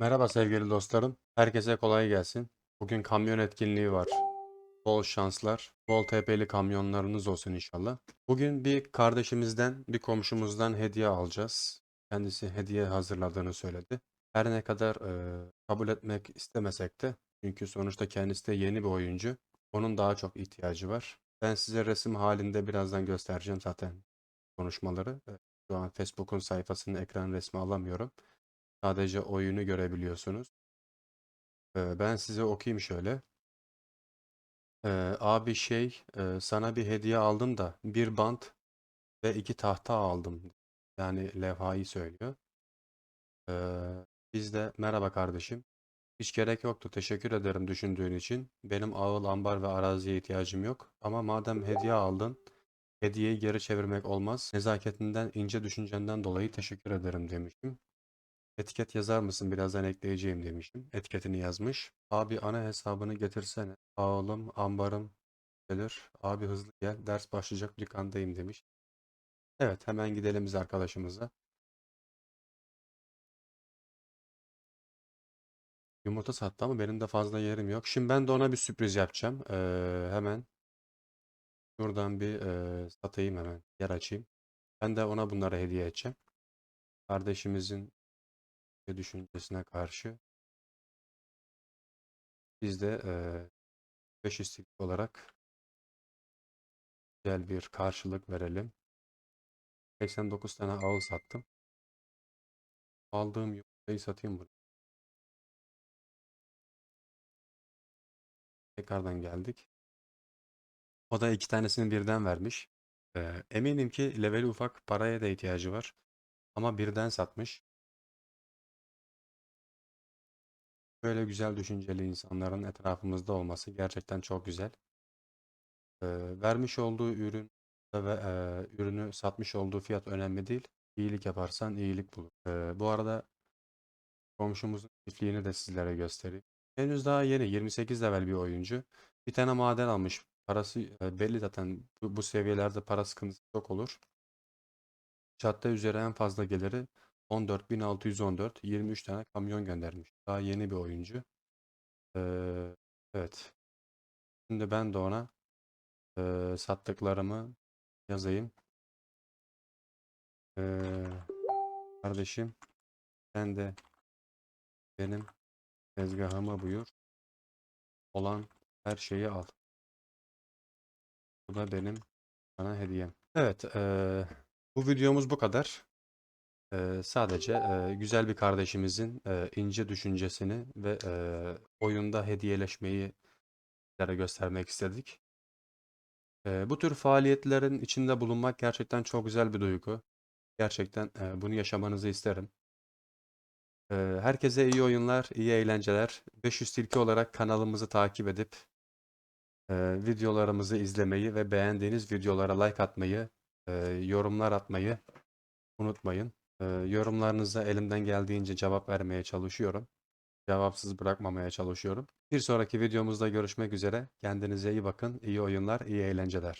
Merhaba sevgili dostlarım. Herkese kolay gelsin. Bugün kamyon etkinliği var. Bol şanslar, bol TP'li kamyonlarınız olsun inşallah. Bugün bir kardeşimizden, bir komşumuzdan hediye alacağız. Kendisi hediye hazırladığını söyledi. Her ne kadar e, kabul etmek istemesek de, çünkü sonuçta kendisi de yeni bir oyuncu. Onun daha çok ihtiyacı var. Ben size resim halinde birazdan göstereceğim zaten konuşmaları. Şu an Facebook'un sayfasının ekran resmi alamıyorum. Sadece oyunu görebiliyorsunuz. Ben size okuyayım şöyle. Abi şey sana bir hediye aldım da bir bant ve iki tahta aldım. Yani levhayı söylüyor. Ee, biz de merhaba kardeşim. Hiç gerek yoktu. Teşekkür ederim düşündüğün için. Benim ağıl, ambar ve araziye ihtiyacım yok. Ama madem hediye aldın, hediyeyi geri çevirmek olmaz. Nezaketinden, ince düşüncenden dolayı teşekkür ederim demişim. Etiket yazar mısın? Birazdan ekleyeceğim demişim. Etiketini yazmış. Abi ana hesabını getirsene. Ağlım, ambarım gelir. Abi hızlı gel. Ders başlayacak dükkandayım demiş. Evet hemen gidelim biz arkadaşımıza. Yumurta sattı ama benim de fazla yerim yok. Şimdi ben de ona bir sürpriz yapacağım. Ee, hemen şuradan bir e, satayım hemen. Yer açayım. Ben de ona bunları hediye edeceğim. Kardeşimizin ve düşüncesine karşı biz de eee 5 istek olarak güzel bir karşılık verelim. 89 tane ağıl sattım. Aldığım yumurtayı satayım bunu. Tekrardan geldik. O da iki tanesini birden vermiş. Eee, eminim ki leveli ufak paraya da ihtiyacı var. Ama birden satmış. Böyle güzel düşünceli insanların etrafımızda olması gerçekten çok güzel. Ee, vermiş olduğu ürün ve e, ürünü satmış olduğu fiyat önemli değil. İyilik yaparsan iyilik bulur. Ee, bu arada komşumuzun çiftliğini de sizlere göstereyim. Henüz daha yeni 28 level bir oyuncu. Bir tane maden almış. Parası e, belli zaten bu, bu seviyelerde para sıkıntısı çok olur. Çatta üzeri en fazla geliri 14.614. 23 tane kamyon göndermiş. Daha yeni bir oyuncu. Ee, evet. Şimdi ben de ona e, sattıklarımı yazayım. Ee, kardeşim sen de benim tezgahıma buyur. Olan her şeyi al. Bu da benim sana hediyem. Evet, e, bu videomuz bu kadar. E, sadece e, güzel bir kardeşimizin e, ince düşüncesini ve e, oyunda hediyeleşmeyi sizlere göstermek istedik. E, bu tür faaliyetlerin içinde bulunmak gerçekten çok güzel bir duygu. Gerçekten e, bunu yaşamanızı isterim. E, herkese iyi oyunlar, iyi eğlenceler. 500 Tilki olarak kanalımızı takip edip e, videolarımızı izlemeyi ve beğendiğiniz videolara like atmayı, e, yorumlar atmayı unutmayın. E, yorumlarınıza elimden geldiğince cevap vermeye çalışıyorum. Cevapsız bırakmamaya çalışıyorum. Bir sonraki videomuzda görüşmek üzere. Kendinize iyi bakın. İyi oyunlar, iyi eğlenceler.